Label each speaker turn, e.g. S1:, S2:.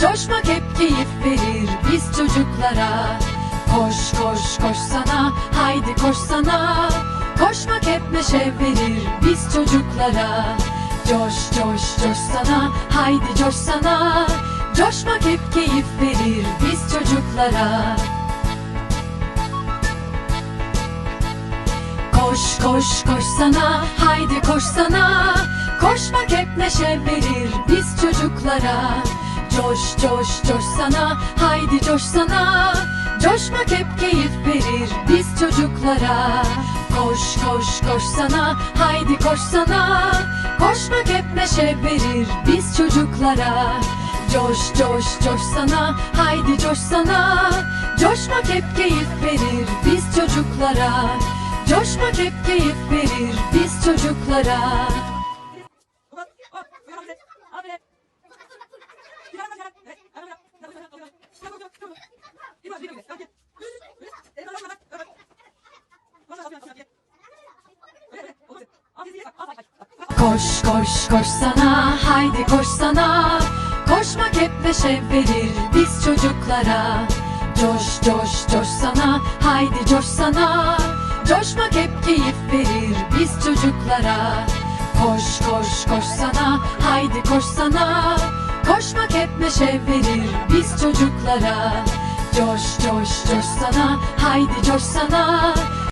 S1: Coşmak hep keyif verir biz çocuklara. Koş koş koş sana haydi koş sana. Koşmak hep neşe verir biz çocuklara. Coş coş coş sana haydi coş sana. Coşmak hep keyif verir biz çocuklara. Koş koş koş sana haydi koş sana. Koşmak hep neşe verir biz çocuklara Coş coş coş sana haydi coş sana. Coşmak hep keyif verir biz çocuklara. Koş koş koş sana haydi koş sana. Koşmak hep neşe verir biz çocuklara. Coş coş coş sana haydi coş sana. Coşmak hep keyif verir biz çocuklara. Coşmak hep keyif verir biz çocuklara Koş koş koş sana haydi koş sana. Koşmak hep neşe verir biz çocuklara. Coş coş coş sana haydi coş sana. Coşmak hep keyif verir biz çocuklara. Koş koş koş sana haydi koş sana. Koşmak hep neşe verir biz çocuklara Coş coş coş sana haydi coş sana